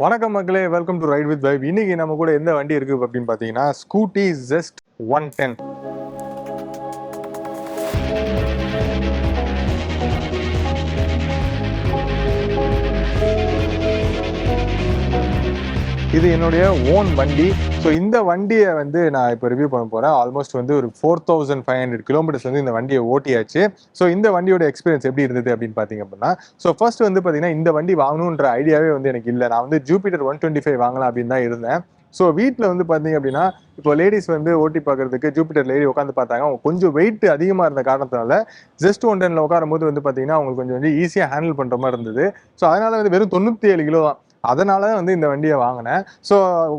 வணக்கம் மக்களே welcome to ride with vibe இன்னைக்கு நம்ம கூட எந்த வண்டி இருக்கு அப்படின்னு பார்த்தீங்கன்னா ஸ்கூட்டி ஜெஸ்ட் ஒன் டென் இது என்னுடைய ஓன் வண்டி. ஸோ இந்த வண்டியை வந்து நான் இப்போ ரிவ்யூ பண்ண போகிறேன் ஆல்மோஸ்ட் வந்து ஒரு four thousand five hundred kilometres வந்து இந்த வண்டியை ஓட்டியாச்சு. ஸோ இந்த வண்டியோட எக்ஸ்பீரியன்ஸ் எப்படி இருந்தது அப்படின்னு பார்த்தீங்க அப்படின்னா ஸோ ஃபர்ஸ்ட் வந்து பார்த்தீங்கன்னா இந்த வண்டி வாங்கணுன்ற ஐடியாவே வந்து எனக்கு இல்லை. நான் வந்து ஜூபிட்டர் ஒன் டுவெண்ட்டி ஃபைவ் வாங்கலாம் அப்படின்னு தான் இருந்தேன். ஸோ வீட்டில் வந்து பார்த்தீங்க அப்படின்னா இப்போ லேடிஸ் வந்து ஓட்டி பார்க்கறதுக்கு ஜூபிட்டர் லேடி உட்காந்து பார்த்தாங்க. அவங்க கொஞ்சம் வெயிட் அதிகமாக இருந்த காரணத்தினால ஜஸ்ட் ஒன் டெனில் உட்காரும் போது வந்து பார்த்தீங்கன்னா அவங்களுக்கு கொஞ்சம் வந்து ஈஸியாக ஹேண்டில் பண்ணுற மாதிரி இருந்தது. ஸோ அதனால் வந்து வெறும் தொண்ணூற்றி ஏழு கிலோ தான். அதனால வந்து இந்த வண்டியை வாங்கினேன். ஸோ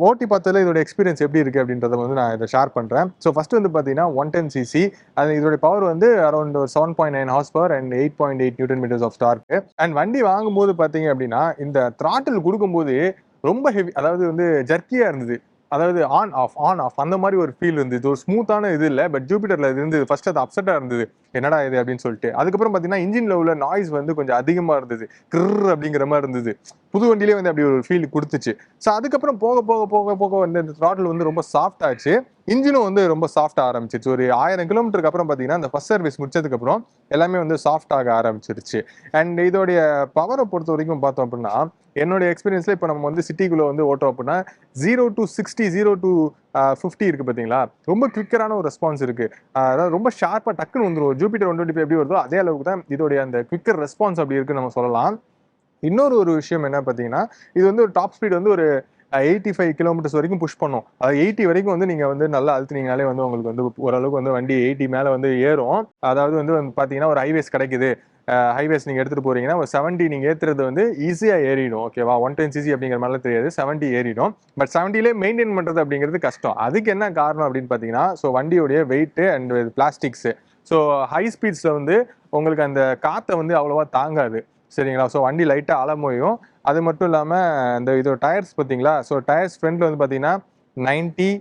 ஓட்டி பார்த்ததுல இதோட எக்ஸ்பீரியன்ஸ் எப்படி இருக்குது அப்படின்றத வந்து நான் இதை ஷேர் பண்ணுறேன் ஸோ ஃபஸ்ட்டு வந்து பார்த்தீங்கன்னா ஒன் டென் சிசி அது இதோட பவர் வந்து அரௌண்ட் ஒரு seven point nine horsepower and eight point eight newton metres of Stark and வண்டி வாங்கும்போது பார்த்தீங்க அப்படின்னா இந்த த்ராட்டில் கொடுக்கும்போது ரொம்ப ஹெவி அதாவது வந்து ஜர்க்கியாக இருந்தது. அதாவது ஆன் ஆஃப் ஆன் ஆஃப் அந்த மாதிரி ஒரு ஃபீல் இருந்தது. ஒரு ஸ்மூத்தான இது இல்லை பட் ஜூபிட்டரில் இது இருந்தது. ஃபர்ஸ்ட் அது அப்செட்டாக இருந்தது. என்னடா இது அப்படின்னு சொல்லிட்டு. அதுக்கப்புறம் பார்த்தீங்கன்னா இன்ஜினில் உள்ள நாய்ஸ் வந்து கொஞ்சம் அதிகமாக இருந்தது. கிர் அப்படிங்கிற மாதிரி இருந்தது. புது வண்டியிலே வந்து அப்படி ஒரு ஃபீல் கொடுத்துச்சு. ஸோ அதுக்கப்புறம் போக போக போக போக வந்து இந்த த்ராட்டில் வந்து ரொம்ப சாஃப்ட் ஆச்சு. இன்ஜினும் வந்து ரொம்ப சாஃப்ட் ஆரம்பிச்சிருச்சு. ஒரு ஆயிரம் கிலோமீட்டருக்கு அப்புறம் பார்த்தீங்கன்னா அந்த ஃபஸ்ட் சர்வீஸ் முடிச்சதுக்கு அப்புறம் எல்லாமே வந்து சாஃப்ட் ஆக ஆரம்பிச்சிருச்சு. அண்ட் இதோடைய பவரை பொறுத்த வரைக்கும் பார்த்தோம் அப்படின்னா என்னோட எக்ஸ்பீரியன்ஸில் இப்போ நம்ம வந்து சிட்டிக்குள்ளே வந்து ஓட்டோம் அப்படின்னா zero to sixty zero to fifty இருக்குது பார்த்தீங்களா ரொம்ப குவிக்கரான ஒரு ரெஸ்பான்ஸ் இருக்குது அதாவது ரொம்ப ஷார்ப்பாக டக்குன்னு வந்துடும் ஜூபிட்டர் ஒன் டுவெண்ட்டி எப்படி வருதோ அதே அளவுக்கு தான் இதோடைய அந்த குவிக்கர் ரெஸ்பான்ஸ் அப்படி இருக்குன்னு நம்ம சொல்லலாம். இன்னொரு ஒரு விஷயம் என்ன பார்த்தீங்கன்னா இது வந்து ஒரு டாப் ஸ்பீட் வந்து ஒரு எயிட்டி ஃபைவ் கிலோமீட்டர்ஸ் வரைக்கும் புஷ் பண்ணும். அது எயிட்டி வரைக்கும் வந்து நீங்கள் வந்து நல்லா அழுத்துனீங்கனாலே வந்து உங்களுக்கு வந்து ஓரளவுக்கு வந்து வண்டி எயிட்டி மேலே வந்து ஏறும். அதாவது வந்து வந்து பார்த்தீங்கன்னா ஒரு ஹைவேஸ் கிடைக்குது. ஹைவேஸ் நீங்கள் எடுத்துகிட்டு போகிறீங்கன்னா ஒரு செவன்ட்டி நீங்கள் ஏற்றுறது வந்து ஈஸியாக ஏறிடும் ஓகேவா ஒன் டென் சிசி அப்படிங்கிற மாதிரிலாம் தெரியாது. செவன்ட்டி ஏறிடும். பட் செவன்ட்டிலே மெயின்டைன் பண்ணுறது அப்படிங்கிறது கஷ்டம். அதுக்கு என்ன காரணம் அப்படின்னு பார்த்தீங்கன்னா so வண்டியோடைய weight and plastics so high ஸ்பீட்ஸில் வந்து உங்களுக்கு அந்த காற்றை வந்து அவ்வளோவா தாங்காது. சரிங்களா? ஸோ வண்டி லைட்டாக அலமோயும். அது மட்டும் இல்லாமல் இந்த இதோட டயர்ஸ் பார்த்தீங்களா? ஸோ டயர்ஸ் ஃப்ரண்ட்டில் வந்து பார்த்தீங்கன்னா நைன்ட்டி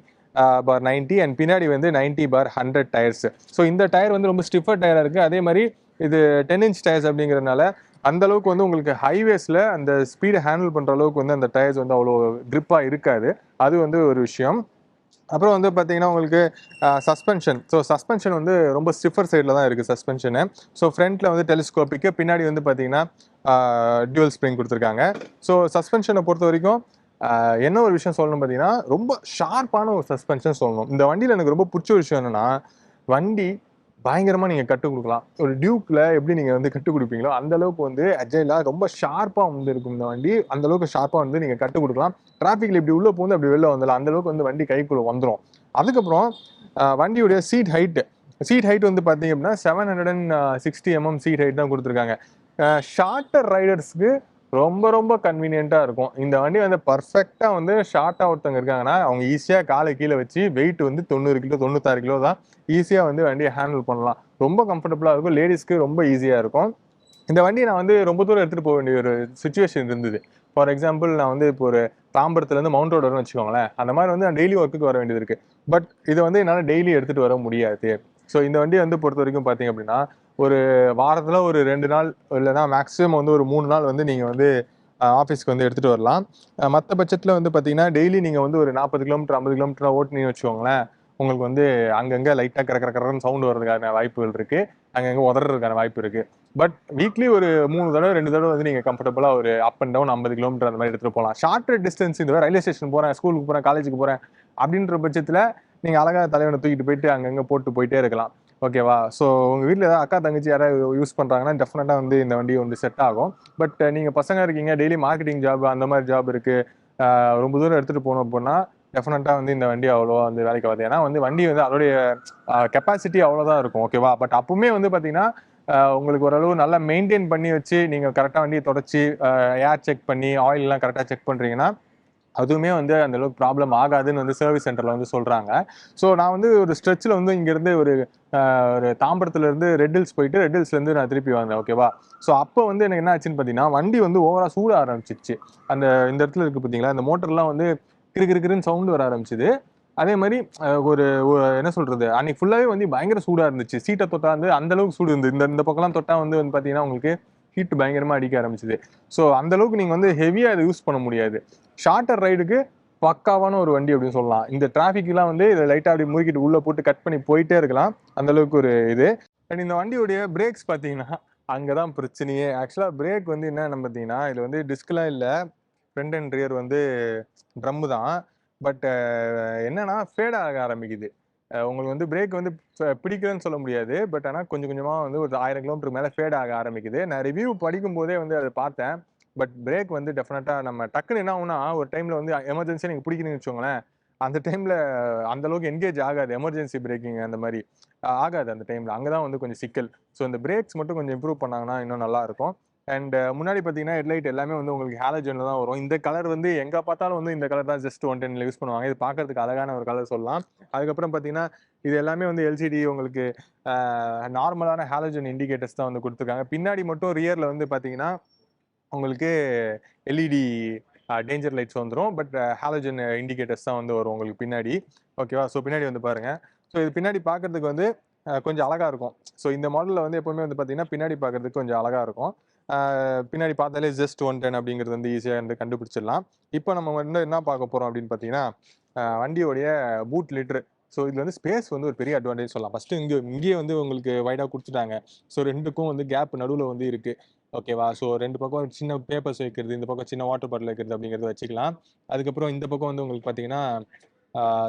பார் நைன்ட்டி அண்ட் பின்னாடி வந்து ninety bar hundred tyres so இந்த டயர் வந்து ரொம்ப ஸ்டிஃபர் டயராக இருக்குது அதே மாதிரி இது டென் இன்ச் டயர்ஸ் அப்படிங்கிறதுனால அந்த அளவுக்கு வந்து உங்களுக்கு ஹைவேஸில் அந்த ஸ்பீடை ஹேண்டில் பண்ணுற அளவுக்கு வந்து அந்த டயர்ஸ் வந்து அவ்வளோ க்ரிப்பாக இருக்காது. அது வந்து ஒரு விஷயம். அப்புறம் வந்து பார்த்தீங்கன்னா உங்களுக்கு சஸ்பென்ஷன் ஸோ சஸ்பென்ஷன் வந்து ரொம்ப ஸ்டிஃபர் சைடில் தான் இருக்குது சஸ்பென்ஷனு ஸோ ஃப்ரண்ட்டில் வந்து டெலிஸ்கோப்பிக்கு பின்னாடி வந்து பார்த்தீங்கன்னா டியூவல் ஸ்ப்ரிங் கொடுத்துருக்காங்க. ஸோ சஸ்பென்ஷனை பொறுத்த வரைக்கும் என்ன ஒரு விஷயம் சொல்லணும் பார்த்தீங்கன்னா ரொம்ப ஷார்ப்பான ஒரு சஸ்பென்ஷன் சொல்லணும். இந்த வண்டியில் எனக்கு ரொம்ப பிடிச்ச விஷயம் என்னென்னா வண்டி பயங்கரமா நீங்க கற்றுக் கொடுக்கலாம். ஒரு டியூக்ல எப்படி நீங்க வந்து கற்றுக் கொடுப்பீங்களோ அந்த அளவுக்கு வந்து அஜைலா ரொம்ப ஷார்ப்பா வந்து இருக்கும் இந்த வண்டி. அந்த அளவுக்கு ஷார்ப்பா வந்து நீங்க கற்றுக் கொடுக்கலாம். டிராஃபிக்ல இப்படி உள்ள போகுது அப்படி வெளில வந்துடலாம். அந்த அளவுக்கு வந்து வண்டி கைக்குள்ள வந்துடும் அதுக்கப்புறம் வண்டியுடைய சீட் ஹைட் சீட் ஹைட் வந்து பார்த்தீங்க அப்படின்னா seven hundred and sixty mm seat height தான் கொடுத்துருக்காங்க. ஷார்ட்டர் ரைடர்ஸ்க்கு ரொம்ப ரொம்ப கன்வீனியண்ட்டாக இருக்கும். இந்த வண்டி வந்து பர்ஃபெக்டாக வந்து ஷார்ட்டாக ஒருத்தவங்க இருக்காங்கன்னா அவங்க ஈஸியாக காலை கீழே வச்சு வெயிட் வந்து தொண்ணூறு கிலோ தொண்ணூத்தாறு கிலோ தான் ஈஸியாக வந்து வண்டியை ஹேண்டில் பண்ணலாம். ரொம்ப கம்ஃபர்டபுளாக இருக்கும். லேடிஸ்க்கு ரொம்ப ஈஸியாக இருக்கும். இந்த வண்டியை நான் வந்து ரொம்ப தூரம் எடுத்துகிட்டு போக வேண்டிய ஒரு சுச்சுவேஷன் இருந்தது. ஃபார் எக்ஸாம்பிள் நான் வந்து இப்போ ஒரு தாம்பரத்துலேருந்து மவுண்ட் ரோடு வரணும்னு வச்சுக்கோங்களேன். அந்த மாதிரி வந்து நான் டெய்லி ஒர்க்குக்கு வர வேண்டியது இருக்குது பட் இதை வந்து என்னால் டெய்லி எடுத்துகிட்டு வர முடியாது. ஸோ இந்த வண்டியை வந்து பொறுத்த வரைக்கும் பார்த்தீங்க அப்படின்னா ஒரு வாரத்தில் ஒரு ரெண்டு நாள் இல்லைன்னா மேக்ஸிமம் வந்து ஒரு மூணு நாள் வந்து நீங்கள் வந்து ஆஃபீஸ்க்கு வந்து எடுத்துகிட்டு வரலாம். மற்ற பட்சத்தில் வந்து பார்த்தீங்கன்னா டெய்லி நீங்கள் வந்து ஒரு நாற்பது கிலோமீட்டர் ஐம்பது கிலோமீட்டர் ஓட்டுனீங்கன்னு வச்சுக்கோங்களேன் உங்களுக்கு வந்து அங்கங்கே லைட்டாக கர கர கரன்னு சவுண்ட் வர்றதுக்கான வாய்ப்புகள் இருக்குது அங்கங்கே உதறதுக்கான வாய்ப்பு இருக்குது பட் வீக்லி ஒரு மூணு தடவை ரெண்டு தடவை வந்து நீங்கள் கம்ஃபர்டபுளாக ஒரு அப் அண்ட் டவுன் ஐம்பது கிலோமீட்டர் அந்த மாதிரி எடுத்துகிட்டு போகலாம் ஷார்ட் டிஸ்டன்ஸ் இந்த ரயில்வே ஸ்டேஷன் போகிறேன் ஸ்கூலுக்கு போகிறேன் காலேஜுக்கு போகிறேன் அப்படின்ற பட்சத்தில் நீங்கள் அழகாக தலைவனை தூக்கிட்டு போயிட்டு அங்கங்கே போட்டு போயிட்டே இருக்கலாம். ஓகேவா ஸோ உங்கள் வீட்டில் ஏதாவது அக்கா தங்கச்சி யாராவது யூஸ் பண்ணுறாங்கன்னா டெஃபினட்டாக வந்து இந்த வண்டி வந்து செட் ஆகும். பட் நீங்கள் பசங்க இருக்கீங்க டெய்லி மார்க்கெட்டிங் ஜாப் அந்த மாதிரி ஜாப் இருக்குது ரொம்ப தூரம் எடுத்துகிட்டு போகணும் அப்படின்னா டெஃபினட்டாக வந்து இந்த வண்டி அவ்வளோவா வந்து வேலைக்கு வருது. ஏன்னா வந்து வண்டி வந்து அதோடைய கெப்பாசிட்டி அவ்வளோதான் இருக்கும். ஓகேவா பட் அப்பவுமே வந்து பார்த்தீங்கன்னா உங்களுக்கு ஓரளவு நல்லா மெயின்டைன் பண்ணி வச்சு நீங்கள் கரெக்டாக வண்டியை தொடச்சி ஏர் செக் பண்ணி ஆயிலெலாம் கரெக்டாக செக் பண்ணுறீங்கன்னா அதுவுமே வந்து அந்த அளவுக்கு ப்ராப்ளம் ஆகாதுன்னு வந்து சர்வீஸ் சென்டரில் வந்து சொல்கிறாங்க ஸோ நான் வந்து ஒரு ஸ்ட்ரெச்சில் வந்து இங்கேருந்து ஒரு ஒரு தாம்பரத்துலேருந்து ரெட் ஹில்ஸ் போயிட்டு ரெட் ஹில்ஸ்லேருந்து நான் திருப்பி வந்தேன் ஓகேவா ஸோ அப்போ வந்து எனக்கு என்ன ஆச்சுன்னு பார்த்தீங்கன்னா வண்டி வந்து ஓவராக சூட ஆரம்பிச்சிச்சு அந்த இந்த இடத்துல இருக்குது பார்த்தீங்களா அந்த மோட்டர்லாம் வந்து கிரு சவுண்டு வர ஆரம்பிச்சிது. அதே மாதிரி ஒரு என்ன சொல்றது அன்னைக்கு ஃபுல்லாவே வந்து பயங்கர சூடா இருந்துச்சு. சீட்டை தொட்டா வந்து அந்த அளவுக்கு சூடு இருந்தது. இந்த இந்த பக்கம்லாம் தொட்டா வந்து வந்து பாத்தீங்கன்னா உங்களுக்கு ஹீட் பயங்கரமாக அடிக்க ஆரம்பிச்சுது. ஸோ அந்த அளவுக்கு வந்து ஹெவியாக அதை யூஸ் பண்ண முடியாது. ஷார்ட்டர் ரைடுக்கு பக்காவான ஒரு வண்டி அப்படின்னு சொல்லலாம். இந்த டிராஃபிக்லாம் வந்து இதை லைட்டாக அப்படி முறுக்கிட்டு உள்ளே போட்டு கட் பண்ணி போயிட்டே இருக்கலாம். அந்த அளவுக்கு ஒரு இது. அண்ட் இந்த வண்டியோடைய பிரேக்ஸ் பார்த்தீங்கன்னா அங்கே தான் பிரச்சனையே ஆக்சுவலாக பிரேக் வந்து என்னென்ன பார்த்தீங்கன்னா இது வந்து டிஸ்க்லாம் இல்லை. ஃப்ரண்ட் அண்ட் ரியர் வந்து ட்ரம்மு தான். பட் என்னன்னா ஃபேட் ஆக ஆரம்பிக்குது. உங்களுக்கு வந்து பிரேக் வந்து பிடிக்கலன்னு சொல்ல முடியாது. பட் ஆனால் கொஞ்சம் கொஞ்சமாக வந்து ஒரு ஆயிரம் கிலோமீட்டர் மேலே ஃபேட் ஆக ஆரம்பிக்குது. நான் ரிவ்யூ படிக்கும் போதே வந்து அதை பார்த்தேன். பட் பிரேக் வந்து டெஃபினட்டாக நம்ம டக்குன்னு என்ன ஆகுனா ஒரு டைமில் வந்து எமர்ஜென்சியாக நீங்கள் பிடிக்கணும்னு வச்சுக்கோங்களேன். அந்த டைமில் அந்த அளவுக்கு என்கேஜ் ஆகாது. எமர்ஜென்சி பிரேக்கிங் அந்த மாதிரி ஆகாது அந்த டைமில் அங்கே தான் வந்து கொஞ்சம் சிக்கல். ஸோ இந்த பிரேக்ஸ் மட்டும் கொஞ்சம் இம்ப்ரூவ் பண்ணாங்கன்னா இன்னும் நல்லாயிருக்கும் அண்ட் uh, முன்னாடி பார்த்தீங்கன்னா ஹெட்லைட் எல்லாமே வந்து உங்களுக்கு ஹேலஜனில் தான் வரும். இந்த கலர் வந்து எங்கே பார்த்தாலும் வந்து இந்த கலர் தான் ஜஸ்ட் ஒன் டென்னில் யூஸ் பண்ணுவாங்க. இது பார்க்கறதுக்கு அழகான ஒரு கலர் சொல்லலாம். அதுக்கப்புறம் பார்த்தீங்கன்னா இது எல்லாமே வந்து எல்சிடி உங்களுக்கு நார்மலான ஹேலஜன் இண்டிகேட்டர்ஸ் தான் வந்து கொடுத்துருக்காங்க. பின்னாடி மட்டும் ரியரில் வந்து பார்த்தீங்கன்னா உங்களுக்கு எல்இடி டேஞ்சர் லைட்ஸ் வந்துடும் பட் ஹாலஜன் இண்டிகேட்டர்ஸ் தான் வந்து வரும் உங்களுக்கு பின்னாடி. ஓகேவா ஸோ பின்னாடி வந்து பாருங்கள் ஸோ இது பின்னாடி பார்க்கறதுக்கு வந்து கொஞ்சம் அழகாக இருக்கும். ஸோ இந்த மாடலில் வந்து எப்போவுமே வந்து பார்த்தீங்கன்னா பின்னாடி பார்க்கறதுக்கு கொஞ்சம் அழகாக இருக்கும். பின்னாடி பார்த்தாலே ஜஸ்ட் ஒன் டென் அப்படிங்கிறது வந்து ஈஸியாக வந்து கண்டுபிடிச்சிடலாம். இப்போ நம்ம வந்து என்ன பார்க்க போகிறோம் அப்படின்னு பார்த்தீங்கன்னா வண்டியோடைய பூட் லிட்ரு ஸோ இதில் வந்து ஸ்பேஸ் வந்து ஒரு பெரிய அட்வான்டேஜ் சொல்லலாம். ஃபஸ்ட்டு இங்கே இங்கேயே வந்து உங்களுக்கு வைடாக கொடுத்துட்டாங்க. ஸோ ரெண்டுக்கும் வந்து கேப் நடுவில் வந்து இருக்குது ஓகேவா ஸோ ரெண்டு பக்கம் சின்ன பேப்பர்ஸ் வைக்கிறது இந்த பக்கம் சின்ன வாட்டர் பாட்டில் வைக்கிறது அப்படிங்கிறத வச்சுக்கலாம். அதுக்கப்புறம் இந்த பக்கம் வந்து உங்களுக்கு பார்த்தீங்கன்னா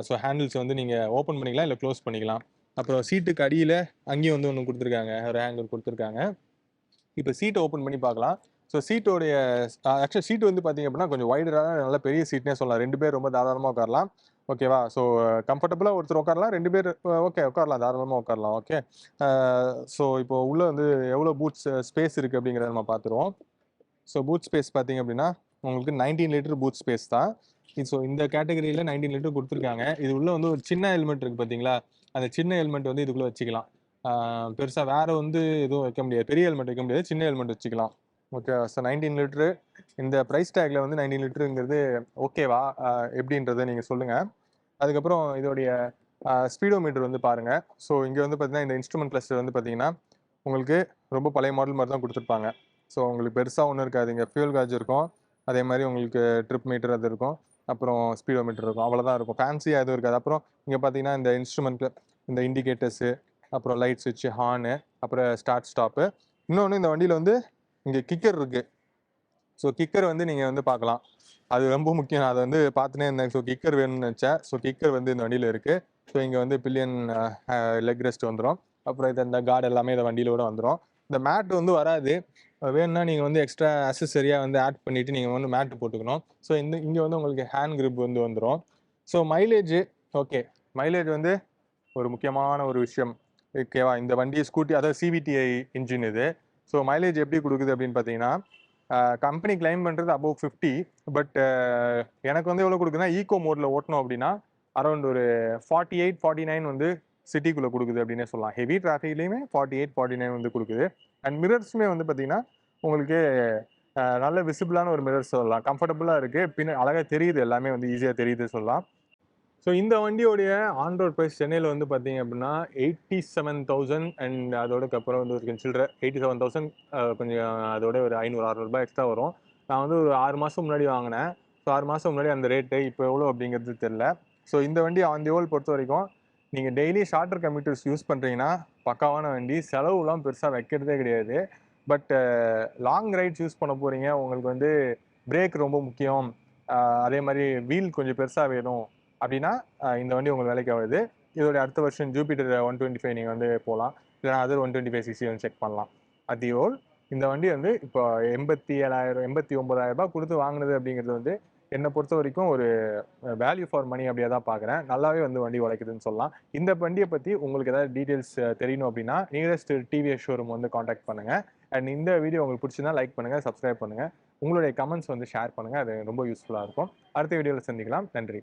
ஸோ ஹேண்டில்ஸ் வந்து நீங்கள் ஓப்பன் பண்ணிக்கலாம் இல்லை க்ளோஸ் பண்ணிக்கலாம். அப்புறம் சீட்டுக்கு அடியில் அங்கேயும் வந்து ஒன்று கொடுத்துருக்காங்க. ஒரு ஹேங்கர் கொடுத்துருக்காங்க. இப்போ சீட்டை ஓப்பன் பண்ணி பார்க்கலாம். ஸோ சீட்டோடைய ஆக்சுவலி சீட் வந்து பார்த்தீங்க அப்படின்னா கொஞ்சம் வைடரான நல்ல பெரிய சீட்னே சொல்லலாம். ரெண்டு பேர் ரொம்ப தாராளமாக உட்காரலாம். ஓகேவா ஸோ கம்ஃபர்டபுளாக ஒருத்தர் உட்காரலாம். ரெண்டு பேர் ஓகே உட்காரலாம். தாராளமாக உட்காரலாம். ஓகே ஸோ இப்போ உள்ள வந்து எவ்வளோ பூட்ஸ் ஸ்பேஸ் இருக்குது அப்படிங்கிறத நம்ம பார்த்துருவோம். ஸோ பூட் ஸ்பேஸ் பார்த்தீங்க அப்படின்னா உங்களுக்கு நைன்டீன் லிட்டர் பூட் ஸ்பேஸ் தான். ஸோ இந்த கேட்டகரியில் நைன்டீன் லிட்டர் கொடுத்துருக்காங்க. இது உள்ள வந்து ஒரு சின்ன ஹெல்மெட் இருக்குது பார்த்தீங்களா? அந்த சின்ன ஹெல்மெட் வந்து இதுக்குள்ளே வச்சுக்கலாம். பெருசாக வேறு வந்து எதுவும் வைக்க முடியாது. பெரிய ஹெல்மெட் வைக்க முடியாது. சின்ன ஹெல்மெட் வச்சுக்கலாம். ஓகே ஸோ நைன்டீன் லிட்டரு இந்த ப்ரைஸ் டேக்கில் வந்து நைன்டீன் லிட்டருங்கிறது ஓகேவா எப்படின்றத நீங்கள் சொல்லுங்கள் அதுக்கப்புறம் இதோடைய ஸ்பீடோமீட்டர் வந்து பாருங்கள் ஸோ இங்கே வந்து பார்த்தீங்கன்னா இந்த இன்ஸ்ட்ருமெண்ட் கிளஸ்டர் வந்து பார்த்தீங்கன்னா உங்களுக்கு ரொம்ப பழைய மாடல் மாதிரி தான் கொடுத்துருப்பாங்க. ஸோ உங்களுக்கு பெருசாக ஒன்றும் இருக்காது இங்கே ஃபியூல் காஜ் இருக்கும். அதே மாதிரி உங்களுக்கு ட்ரிப் மீட்டர் அது இருக்கும். அப்புறம் ஸ்பீடோமீட்டர் இருக்கும். அவ்வளோதான் இருக்கும். ஃபேன்சியாக எதுவும் இருக்காது. அப்புறம் இங்கே பார்த்தீங்கன்னா இந்த இன்ஸ்ட்ருமெண்ட் இந்த இண்டிகேட்டர்ஸு அப்புறம் லைட் சுவிட்சு ஹார்னு அப்புறம் ஸ்டார்ட் ஸ்டாப்பு இன்னொன்று இந்த வண்டியில் வந்து இங்கே கிக்கர் இருக்குது ஸோ கிக்கர் வந்து நீங்கள் வந்து பார்க்கலாம். அது ரொம்ப முக்கியம். நான் அதை வந்து பார்த்துனே இருந்தேன். ஸோ கிக்கர் வேணும்னு நினச்சேன். ஸோ கிக்கர் வந்து இந்த வண்டியில் இருக்குது ஸோ இங்கே வந்து பில்லியன் லெக் ரெஸ்ட் வந்துடும் அப்புறம் இது இந்த கார்டு எல்லாமே இந்த வண்டியிலோட வந்துடும் இந்த மேட் வந்து வராது. வேணும்னா நீங்கள் வந்து எக்ஸ்ட்ரா அசசரியாக வந்து ஆட் பண்ணிவிட்டு நீங்கள் வந்து மேட்டு போட்டுக்கணும். ஸோ இந்த இங்கே வந்து உங்களுக்கு ஹேண்ட் கிரிப் வந்து வந்துடும் ஸோ மைலேஜ் ஓகே மைலேஜ் வந்து ஒரு முக்கியமான ஒரு விஷயம். ஓகேவா இந்த வண்டி ஸ்கூட்டி அதாவது சிவிடிஐ இன்ஜின் இது. ஸோ மைலேஜ் எப்படி கொடுக்குது அப்படின்னு பார்த்தீங்கன்னா கம்பெனி கிளைம் பண்ணுறது அபவ் ஃபிஃப்டி பட் எனக்கு வந்து எவ்வளோ கொடுக்குதுன்னா ஈகோ மோடில் ஓட்டணும் அப்படின்னா அரௌண்ட் ஒரு ஃபார்ட்டி எயிட் ஃபார்ட்டி நைன் வந்து சிட்டிக்குள்ளே கொடுக்குது அப்படின்னே சொல்லலாம். ஹெவி டிராஃபிக்லேயுமே ஃபார்ட்டி எயிட் ஃபார்ட்டி நைன் வந்து கொடுக்குது. அண்ட் மிரர்ஸுமே வந்து பார்த்தீங்கன்னா உங்களுக்கு நல்ல விசிபிளான ஒரு மிரர்ஸ் சொல்லலாம். கம்ஃபர்டபுளாக இருக்குது பின்ன அழகாக தெரியுது. எல்லாமே வந்து ஈஸியாக தெரியுது சொல்லலாம். ஸோ இந்த வண்டியோடைய ஆன் ரோட் ப்ரைஸ் சென்னையில் வந்து பார்த்தீங்க அப்படின்னா எயிட்டி செவன் தௌசண்ட் அண்ட் அதோடக்கு அப்புறம் வந்து ஒரு கொஞ்சம் எயிட்டி செவன் தௌசண்ட் கொஞ்சம் அதோட ஒரு ஐநூறு அறுநூறுபா எக்ஸ்ட்ரா வரும். நான் வந்து ஒரு ஆறு மாதம் முன்னாடி வாங்கினேன். ஸோ ஆறு மாதம் முன்னாடி அந்த ரேட்டு இப்போ எவ்வளோ அப்படிங்கிறது தெரில ஸோ இந்த வண்டி ஆன் தி ஓல் பொறுத்த வரைக்கும் நீங்கள் டெய்லி ஷார்ட்டர் கம்ப்யூட்டர்ஸ் யூஸ் பண்ணுறீங்கன்னா பக்காவான வண்டி. செலவுலாம் பெருசாக வைக்கிறதே கிடையாது. பட் லாங் ரைட்ஸ் யூஸ் பண்ண போகிறீங்க உங்களுக்கு வந்து பிரேக் ரொம்ப முக்கியம். அதே மாதிரி வீல் கொஞ்சம் பெருசாக வேணும். அப்படின்னா இந்த வண்டி உங்களுக்கு வேலைக்கு ஆகுது இதோட அடுத்த வருஷம் ஜூபிட்டர் ஒன் டுவெண்ட்டி ஃபைவ் நீங்கள் வந்து போகலாம் இல்லைனா other one twenty five CC வந்து செக் பண்ணலாம். அட் தி ஓல் இந்த வண்டி வந்து இப்போ எண்பத்தி ஏழாயிரம் எண்பத்தி ஒம்பதாயிரம் ரூபாய் கொடுத்து வாங்கினது அப்படிங்கிறது வந்து என்னை பொறுத்த வரைக்கும் ஒரு வேல்யூ ஃபார் மணி அப்படியே தான் பார்க்குறேன். நல்லாவே வந்து வண்டி உழைக்குதுன்னு சொல்லலாம். இந்த வண்டியை பற்றி உங்களுக்கு ஏதாவது டீட்டெயில்ஸ் தெரியணும் அப்படின்னா நியரஸ்ட் டிவிஎஸ் ஷோரூம் வந்து காண்டாக்ட் பண்ணுங்கள் அண்ட் இந்த வீடியோ உங்களுக்கு பிடிச்சிருந்தா லைக் பண்ணுங்கள் சப்ஸ்கிரைப் பண்ணுங்கள் உங்களுடைய கமெண்ட்ஸ் வந்து ஷேர் பண்ணுங்கள் அது ரொம்ப யூஸ்ஃபுல்லாக இருக்கும். அடுத்த வீடியோவில் சந்திக்கலாம். நன்றி.